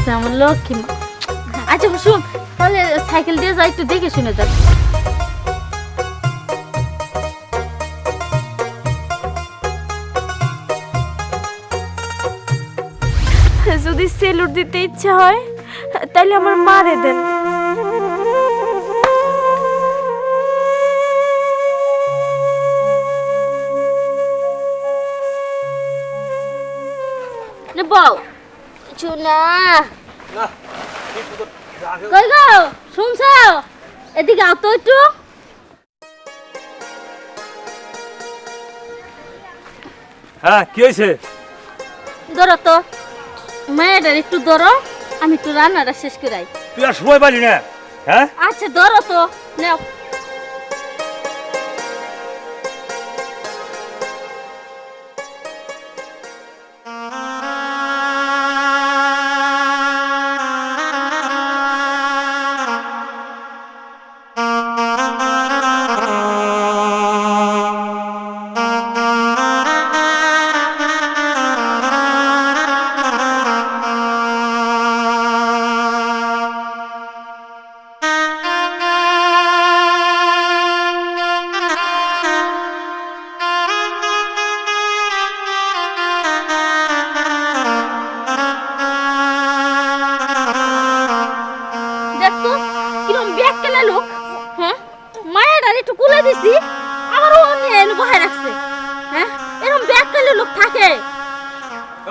আছে আমার লক্ষ্মী মা। আচ্ছা শুন তাহলে সাইকেল দিয়ে যাই, একটু দেখে শুনে যা যদি সেলুট দিতে ইচ্ছা হয়, তাহলে আমার মারে দেন। নে কই গো শুনছ? এদিকে আও তো একটু। হ্যাঁ কি হয়েছে? ধরো তো। মেয়েটার একটু ধরো আমি একটু রান্নাটা শেষ করাই। তুই আর সময় পালি না হ্যাঁ? আচ্ছা ধরো তো। নাও।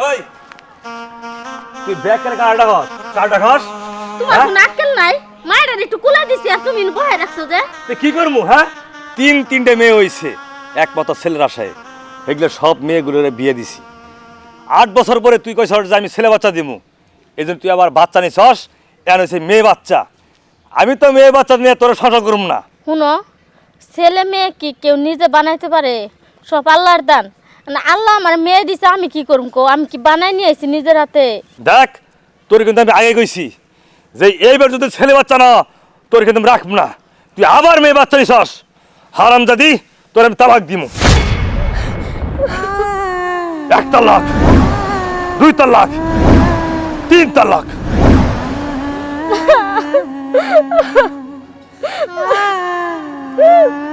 ওই। তুই কারটা কারটা খাস তোমার হ্যাঁ? কোনো আক্কেল নাই? মায়ের একটু কুলে দিছি আর তুমি বহায় রাখছো যে? তুই কি করব হ্যাঁ? তিন তিনটে মেয়ে একমাত্র ছেলের আশায়। এগুলো সব মেয়েগুলোরে বিয়ে দিছি। আট বছর পরে তুই কইস যে আমি ছেলে বাচ্চা দিমু। এই তুই আবার বাচ্চা নিছস এন হয়েছে মেয়ে বাচ্চা। আমি তো মেয়ে বাচ্চা নিয়ে তোর সংসার করুম না। শুনো ছেলে মেয়ে কি কেউ নিজে বানাইতে পারে? সব আল্লাহর দান। না আল্লাহ আমার মেয়ে দিছে আমি কি করুম কো? আমি কি বানাই নিয়ে আইছি নিজের হাতে? দেখ তোর কিন্তু আমি আগে কইছি যে এইবার যদি ছেলে বাচ্চা না তোর কিন্তু আমি রাখব না। তুই আবার মেয়ে বাচ্চা নিছস হারাম জাদি তোর আমি তালাক দিমু। এক তালাক দুই তালাক তিন তালাক। আচ্ছা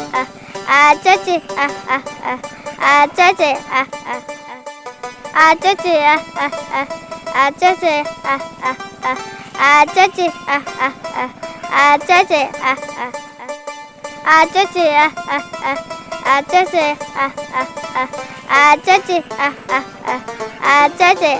চে আহ আহ আহ আচ্ছা চে আহ আহ আহ আচ্ছা চে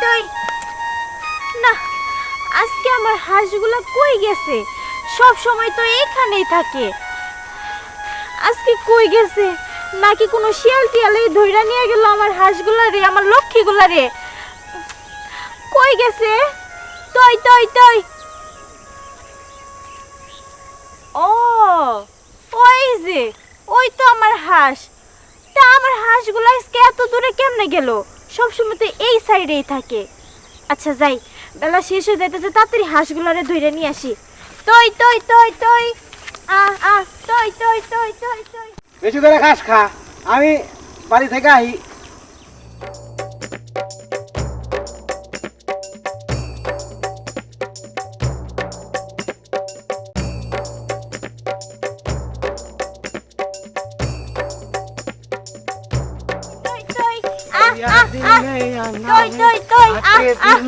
ওই তো ওই তো ওই। না, আজকে আমার হাঁসগুলো কই গেছে? সব সময় তো এখানেই থাকে। আজকে কই গেছে? নাকি কোনো শিয়াল টিয়ালে নিয়ে গেল আমার রে আমার রে? কই গেছে? তই তই তই। ও, ওই যে, ওই তো আমার হাঁস। তা আমার হাঁসগুলো আজকে এত দূরে কেমনে গেল? সবসময় তো এই সাইডেই থাকে। আচ্ছা যাই। বেলা শেষ হয়ে যাইতেছে, তাড়াতাড়ি হাঁসগুলারে ধরে নিয়ে আসি। তই তই তই তই। আহ আহ, তই তই তই তই তই। বেশি ধরে ঘাস খা। আমি বাড়ি থেকে আহি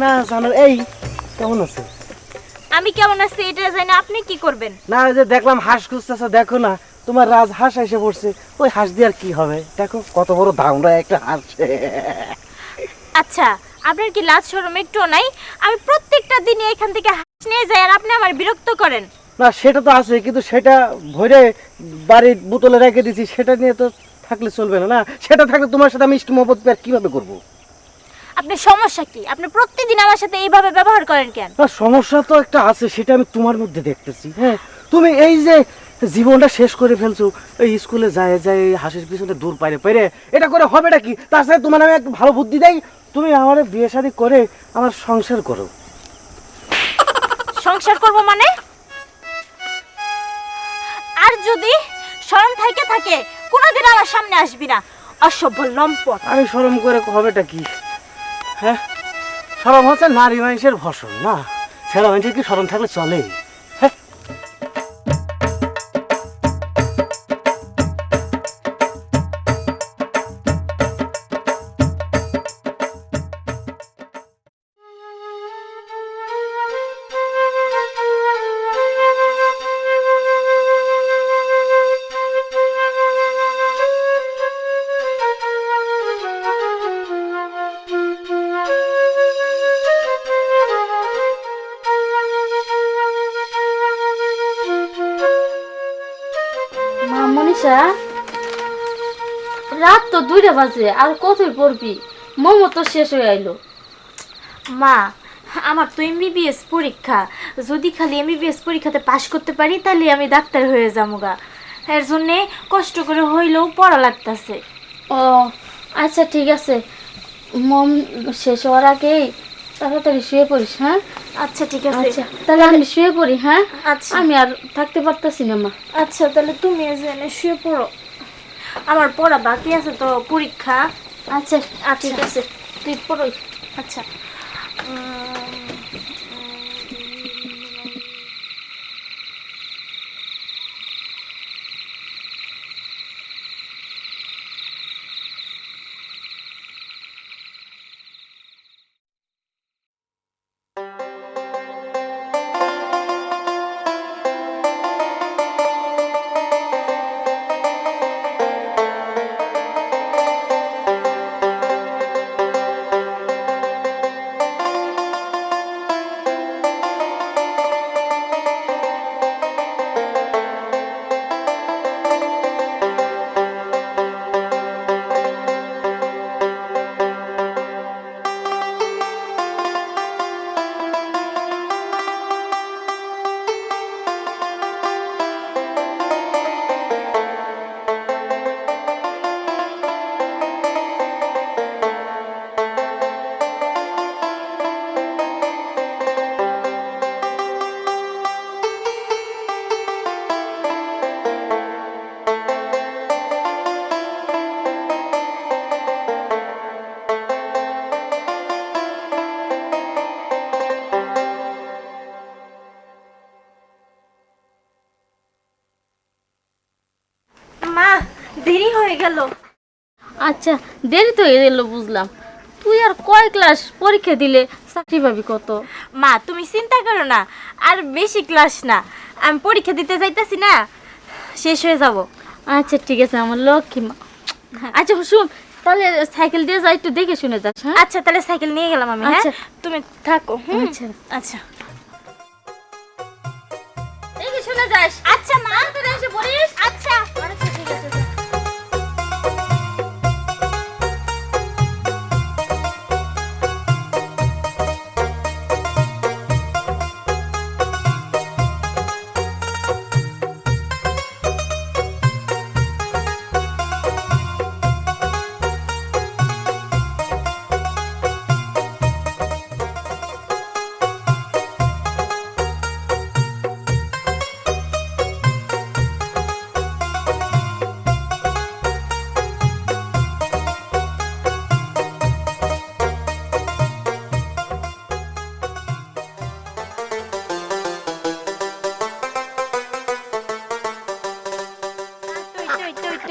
না জানো এই কেমন আছে? আমি কেমন আছি এটা জানি আপনি কি করবেন? না ওই যে দেখলাম হাঁস খুঁজতেছে দেখো না তোমার রাজ হাঁস এসে পড়ছে। ওই হাঁস দিয়ে আর কি হবে? দেখো কত বড় দামরা একটা হাঁস। আচ্ছা আপনার কি লাজ শরম একটুও নাই? আমি প্রত্যেকটা দিনে এখান থেকে হাঁস নিয়ে যাই আর আপনি আমার বিরক্ত করেন। না সেটা তো আছে কিন্তু সেটা ভরে বাড়ির বোতলে রেখে দিছি সেটা নিয়ে তো থাকলে চলবে না না? সেটা থাকলে তোমার সাথে আমি মিষ্টি মহব্বত আর কীভাবে করব? আপনার সমস্যা কি? আপনি প্রত্যেকদিন আমার সাথে এইভাবে ব্যবহার করেন কেন? সমস্যা তো একটা আছে সেটা আমি তোমার মধ্যে দেখতেছি হ্যাঁ? তুমি এই যে জীবনটা শেষ করে ফেলছো এই স্কুলে যায় যায় হাসির পিছনে দূর পাইরে পাইরে এটা করে হবেটা কি? তার সাথে তোমার আমি একটা ভালো বুদ্ধি দেই তুমি আমার বিয়ে শাদী করে আমার সংসার করো। সংসার করব মানে? আর যদি শরম থাইকে থাকে কোনোদিন আমার সামনে আসবি না। অসভ্য লম্পট। আমি সরম করে হবেটা কি? হ্যাঁ? সরম হচ্ছে নারী মানুষের ভসন না? ছেলে মানুষের কি সরম থাকলে চলে তো দুইটা বাজে আর কতই পড়বি? মোমো তো শেষ হয়ে আইলো। মা আমার তো এমবিবিএস পরীক্ষা। যদি খালি এমবিবিএস পরীক্ষাতে পাশ করতে পারি তাহলে আমি ডাক্তার হয়ে যাব গা। এর জন্যে কষ্ট করে হইলেও পড়া লাগতাছে। ও আচ্ছা ঠিক আছে। মম শেষ হওয়ার আগেই তাড়াতাড়ি শুয়ে পড়িস হ্যাঁ? আচ্ছা ঠিক আছে। আচ্ছা তাহলে আমি শুয়ে পড়ি হ্যাঁ? আচ্ছা। আমি আর থাকতে পারতাছি না মা। আচ্ছা তাহলে তুমি শুয়ে পড়ো। আমার পড়া বাকি আছে তো পরীক্ষা। আচ্ছা। আচ্ছা। ঠিক আছে তুই পড়োই আচ্ছা। হয়ে গেল। আচ্ছা দেরি তো হয়ে গেল বুঝলাম। তুই আর কয় ক্লাস পরীক্ষা দিলে চাকরি পাবি কত? মা তুমি চিন্তা করো না আর বেশি ক্লাস না। আমি পরীক্ষা দিতে যাইতেছি না শেষ হয়ে যাব। আচ্ছা ঠিক আছে আমার লক্ষ্মী মা। আচ্ছা শুন তাহলে সাইকেল দিয়ে যাই একটু দেখে শুনে যাস হ্যাঁ? আচ্ছা তাহলে সাইকেল নিয়ে গেলাম আমি হ্যাঁ? আচ্ছা। তুমি থাকো? আচ্ছা। আচ্ছা। দেখে শুনে যাস। আচ্ছা মা। তাড়াতাড়ি এসে পড়িস। আচ্ছা। আচ্ছা ঠিক আছে।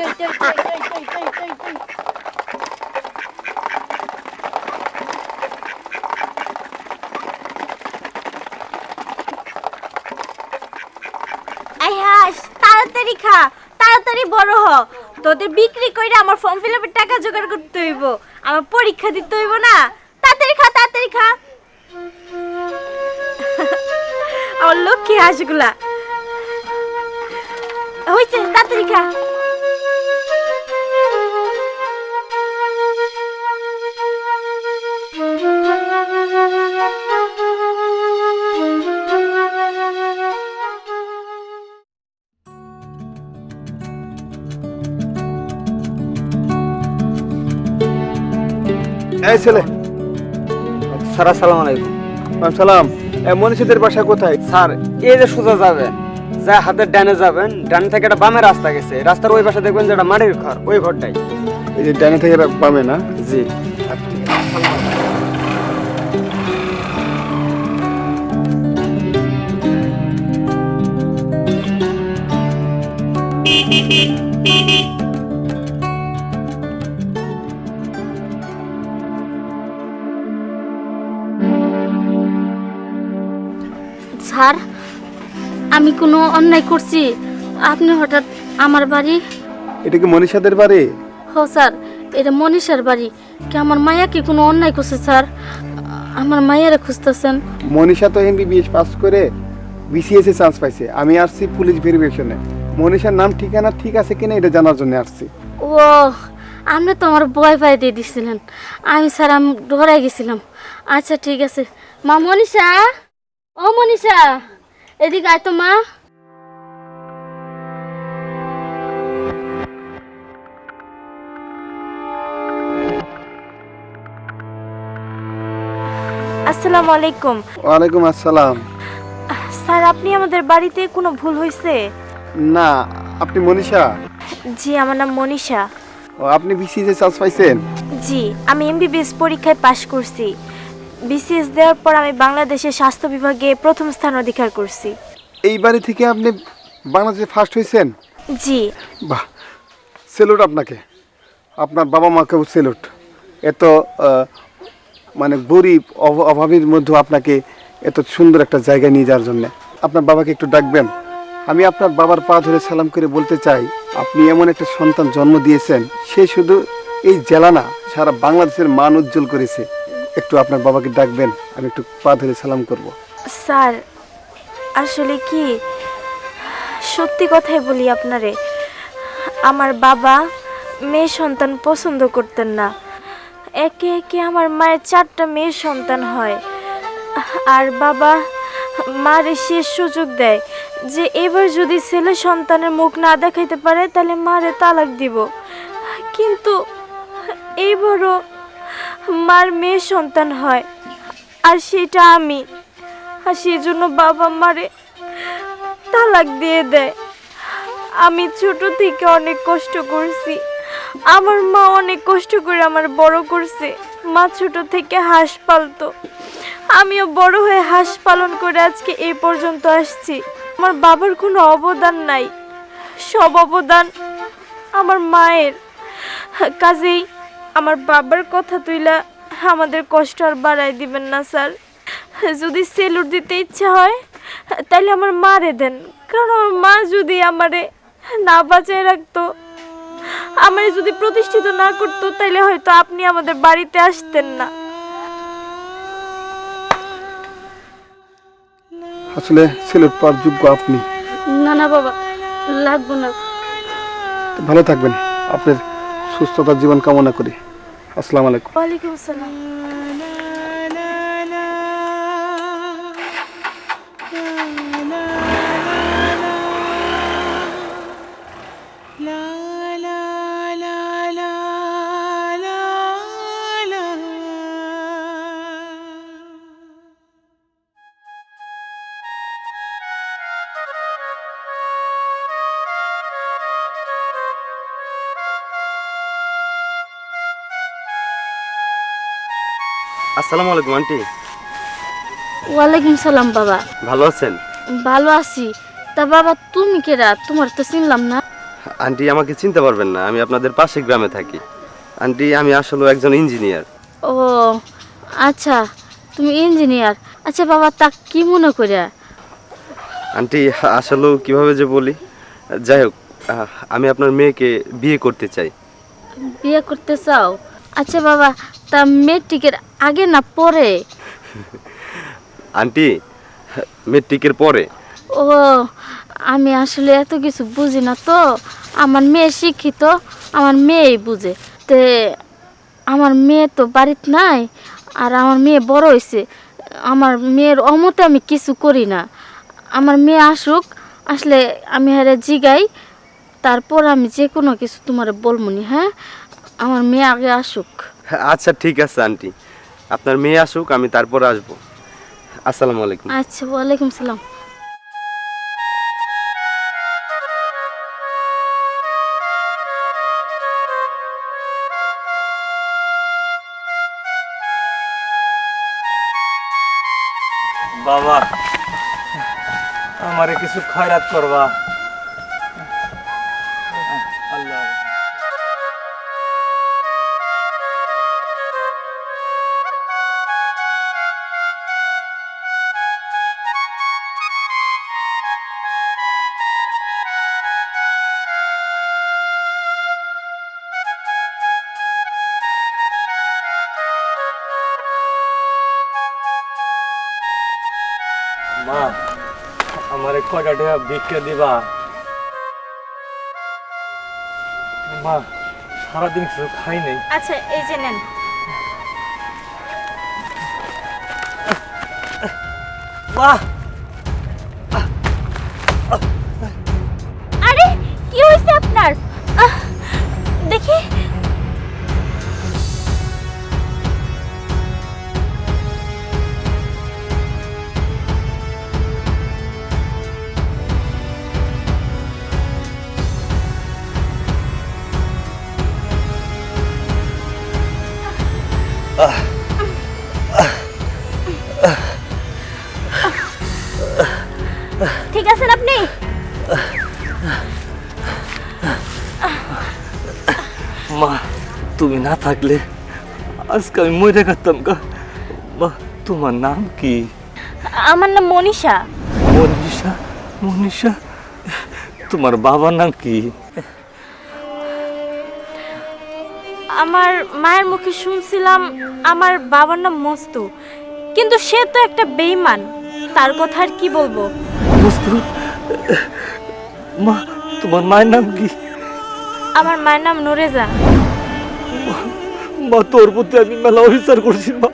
এই হাস, তাড়াতাড়ি খা, তাড়াতাড়ি বড় হ। তোদের বিক্রি কইরা আমার ফর্ম ফিল আপের টাকা জোগাড় করতে হইব। আমার পরীক্ষা দিতে হইব না। তাড়াতাড়ি খা তাড়াতাড়ি খা। আমার লক্ষ্মী হাঁসগুলা। হয়েছে তাড়াতাড়ি খা। এই ছেলে। স্যার আসসালামু আলাইকুম। সালাম। মনীষীদের বাসা কোথায়? স্যার এই যে সোজা যাবেন যা হাতের ডানে যাবেন ডান থেকে একটা বামে রাস্তা গেছে। রাস্তার ওই পাশে দেখবেন যে একটা মাটির ঘর ওই ঘরটাই। এই যে ডানে থেকে পাবে না? জি। স্যার আমি কোনো অন্যায় করছি। আপনি হঠাৎ আমার বাড়ি? এটা কি মনীষাদের বাড়ি? হ স্যার এটা মনীষার বাড়ি। কি আমার মায়া কি কোনো অন্যায় করছে স্যার? আমার মায়েরা খুঁজতেছেন। মনীষা তো এমবিবিএস পাস করে বিসিএস এ চান্স পাইছে। আমি আসছি পুলিশ ভেরিফিকেশনে মনীষার নাম ঠিকানা ঠিক আছে কিনা এটা জানার জন্য আসছি। ও আপনি তো আমার ভয় ভয় দিয়ে দিছিলেন। আমি স্যার আমি ডরাই গেছিলাম। আচ্ছা ঠিক আছে। মা মনীষা! ও মনীষা এদিকে আয় তো মা। আসসালামু আলাইকুম। ওয়ালাইকুম আসসালাম। স্যার আপনি আমাদের বাড়িতে কোনো ভুল হয়েছে? না আপনি মনীষা? জি আমার নাম মনীষা। ও আপনি বিসিএস চান্স পাইছেন? জি আমি এমবিবিএস পরীক্ষায় পাশ করছি। বিসিএস দেওয়ার পর আমি বাংলাদেশের স্বাস্থ্য বিভাগে প্রথম স্থান অধিকার করছি। এই বাড়ি থেকে আপনি বাংলাদেশে ফার্স্ট হয়েছেন? জি। বাহ সেলুট আপনাকে। আপনার বাবা মাকেও সেলুট এত মানে গরিব অভ- অভাবীর মধ্যে আপনাকে এত সুন্দর একটা জায়গায় নিয়ে যাওয়ার জন্য। আপনার বাবাকে একটু ডাকবেন। আমি আপনার বাবার পা ধরে সালাম করে বলতে চাই আপনি এমন একটা সন্তান জন্ম দিয়েছেন সে শুধু এই জেলা না সারা বাংলাদেশের মান উজ্জ্বল করেছে। একটু আপনার বাবাকে ডাকবেন, আমি একটু পা ধরে সালাম করব। স্যার, আসলে কি? সত্যি কথাই বলি আপনারে, আমার বাবা মেয়ে সন্তান পছন্দ করতেন না। একে একে আমার মায়ের চারটা মেয়ে সন্তান হয়। আর বাবা মারে শেষ সুযোগ দেয় যে এবার যদি ছেলে সন্তানের মুখ না দেখাইতে পারে, তাহলে মারে তালাক দিব। কিন্তু এইবারও মার মেয়ে সন্তান হয়। আর সেটা আমি। আর সেই জন্য বাবা মারে তালাক দিয়ে দেয়। আমি ছোট থেকে অনেক কষ্ট করছি। আমার মা অনেক কষ্ট করে আমার বড় করছে। মা ছোট থেকে হাঁস পালতো। আমিও বড় হয়ে হাঁস পালন করে আজকে এই পর্যন্ত আসছি। আমার বাবার কোনো অবদান নাই। সব অবদান আমার মায়ের। কাজেই আমার বাবার কথা তুইলা আমাদের কষ্ট আর বাড়াই দিবেন না স্যার। যদি সেলুট দিতে ইচ্ছা হয় তাহলে আমার মারে দেন। কারণ আমার মা যদি আমারে না বাঁচায় রাখতো আমারে যদি প্রতিষ্ঠিত না করতো তাহলে হয়তো আপনি আমাদের বাড়িতে আসতেন না। আসলে সেলুট পাওয়ার যোগ্য আপনি। না না বাবা লাগবো না। ভালো থাকবেন। আপনার সুস্থতার জীবন কামনা করি। আসসালামু আলাইকুম। ওয়ালাইকুম সালাম আসসালামু আলাইকুম আন্টি। ওয়ালাইকুম সালাম বাবা। ভালো আছেন? ভালো আছি। তা বাবা তুমি কেরা? তোমার তো চিনলাম না। আন্টি আমাকে চিনতে পারবেন না। আমি আপনাদের পাশে গ্রামে থাকি। আন্টি আমি আসলে একজন ইঞ্জিনিয়ার। ও আচ্ছা তুমি ইঞ্জিনিয়ার। আচ্ছা বাবা তা কি মনে করে? আন্টি আসলে কীভাবে যে বলি? যাই হোক আমি আপনার মেয়েকে বিয়ে করতে চাই। বিয়ে করতে চাও? আচ্ছা বাবা তা মেট্রিকের আগে না পরে? আন্টি মেট্রিকের পরে। ও আমি আসলে এত কিছু বুঝি না তো। আমার মেয়ে শিক্ষিত আমার মেয়েই বুঝে। তে আমার মেয়ে তো বাড়িতে নাই আর আমার মেয়ে বড় হয়েছে আমার মেয়ের অমতে আমি কিছু করি না। আমার মেয়ে আসুক আসলে আমি হারে জিগাই তারপর আমি যে কোনো কিছু তোমার বলবনি হ্যাঁ? আমার মেয়ে আগে আসুক। আচ্ছা ঠিক আছে আন্টি। আপনার মেয়ে আসুক আমি তারপর আসব। আসসালামু আলাইকুম। আচ্ছা ওয়ালাইকুম সালাম। বাবা আমারে কিছু খয়রাত করবা। কয়টা টাকা দিবা? মা সারাদিন কিছু খাই নাই। আচ্ছা এই যে নেন। মা! আরে কি হয়েছে আপনার? দেখি। না থাকলে আজকে আমি মরে গেতাম গা। মা তোমার নাম কি? আমার নাম মনীষা। মনীষা? মনীষা? তোমার বাবার নাম কি? আমার মায়ের মুখে শুনছিলাম আমার বাবার নাম মস্তু। কিন্তু সে তো একটা বেইমান তার কথা আর কি বলব? বুঝতো মা তোমার মায়ের নাম কি? আমার মায়ের নাম নুরেজা। মা, তোর প্রতি আমি মেলা অবিচার করছি, মা।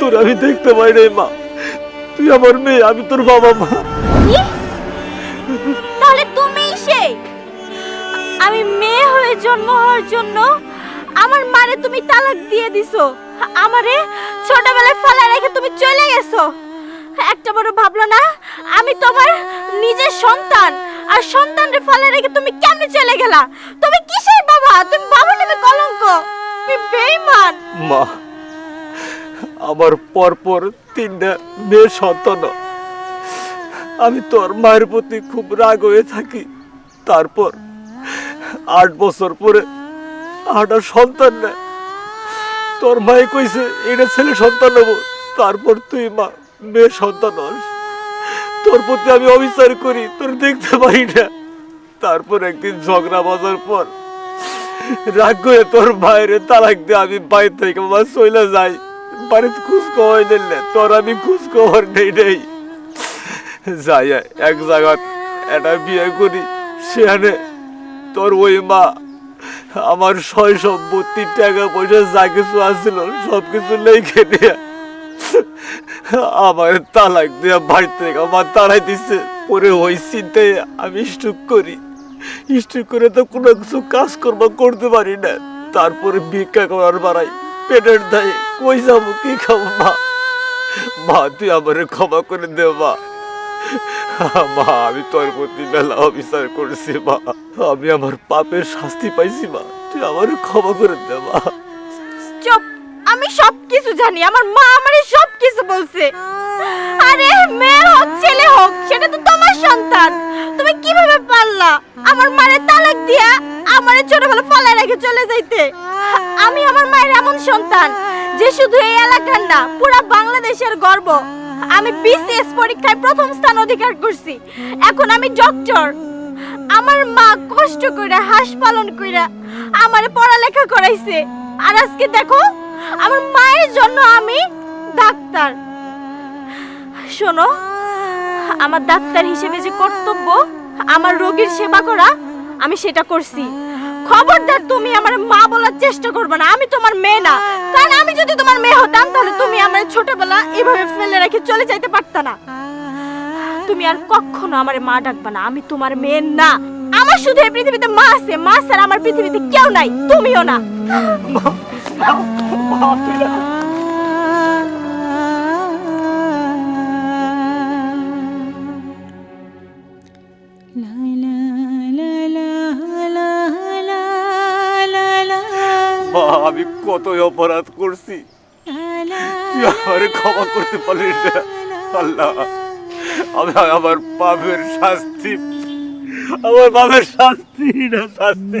তোর আমি দেখতে পাই নাই, মা। তুই আমার মেয়ে, আমি তোর বাবা, মা। তাহলে তুমি সেই? আমি মেয়ে হয়ে জন্ম হওয়ার জন্য আমার মারে তুমি তালাক দিয়ে দিছো। আমারে ছোটবেলায় ফেলা রেখে তুমি চলে গেছো। একটা বড় ভাবলো না, আমি তোমার নিজের সন্তান, আর সন্তানরে ফেলা রেখে তুমি কেমনে চলে গেলা? তুমি কিসের বাবা? তুমি বাবা নামে কলঙ্ক। মা, আমার পরপর তিনটা মেয়ে সন্তান। আমি তোর মায়ের প্রতি খুব রাগ হয়ে থাকি। তারপর আট বছর পরে আটা সন্তান না তোর মায়ে কইছে, এটা ছেলে সন্তান হব। তারপর তুই মা, মেয়ে সন্তান হস। তোর প্রতি আমি অবিচার করি, তোর দেখতে পারি না। তারপর একদিন ঝগড়া বাজার পর রাগ করে তোর বাইরে তালাক দিয়ে আমি বাইরে থেকে মা চলে যাই। বাড়িতে খুশ খবর নিলে তোর আমি খুশ খবর নেই নেই। যাই, এক জায়গা একটা বিয়ে করি, সেখানে তোর ওই মা আমার সয় সম্পত্তি, টাকা পয়সা যা কিছু আসছিল সব কিছু লেখে নিয়ে আমার তালাক দিয়ে বাড়ি থেকে আমার তাড়াই দিচ্ছে পরে ওই চিন্তায় আমি স্টুক করি। স্টুক করে তো কোনো কিছু কাজ কর্ম করতে পারি না। তারপরে ভিক্ষা করার বাড়াই পেটের দায়ে, কই যাব, কি খাব, মা? মা, তুই আমার ক্ষমা করে দে, মা। মা, আমি তোর প্রতি মেলা অবিচার করছি, মা। আমি আমার পাপের শাস্তি পাইছি, মা। তুই আমার ক্ষমা করে দে, মা। চুপ, আমি সব কিছু জানি আমার মা আমারে সব কিছু বলছে আরে মেয়ে হোক ছেলে হোক সেটা তো তোমার সন্তান। তুমি কীভাবে পারলা আমার মায়ের তালাক দিয়া আমারে ছোটবেলা ফলায় রেখে চলে যাইতে? আমি আমার মায়ের এমন সন্তান যে শুধু এই এলাকার না পুরো বাংলাদেশের গর্ব। আমি বিসিএস পরীক্ষায় প্রথম স্থান অধিকার করছি। এখন আমি ডক্টর আমার মা কষ্ট কইরা হাঁস পালন কইরা আমারে পড়ালেখা করাইছে। আর আজকে দেখো আমার মায়ের জন্য আমি ডাক্তার। শোনো, আমার ডাক্তার হিসেবে যে কর্তব্য, আমার রোগীর সেবা করা, আমি সেটা করছি। খবরদার, তুমি আমার মা বলার চেষ্টা করবে না, আমি তোমার মেয়ে না। কারণ আমি যদি তোমার মেয়ে হতাম, তাহলে তুমি আমার ছোটবেলা এভাবে ফেলে রেখে চলে যাইতে পারতা না। তুমি আর কখনো আমার মা ডাকবে না, আমি তোমার মেয়ে না। আমার শুধু এই পৃথিবীতে মা আছে, মা ছাড়া আমার পৃথিবীতে কেউ নাই, তুমিও না। আমি কতই অপরাধ করছি। ক্ষমা করতে পারিস না। আল্লাহ, আমি আমার পাপের শাস্তি আমার বাবার শাস্তি না শাস্তি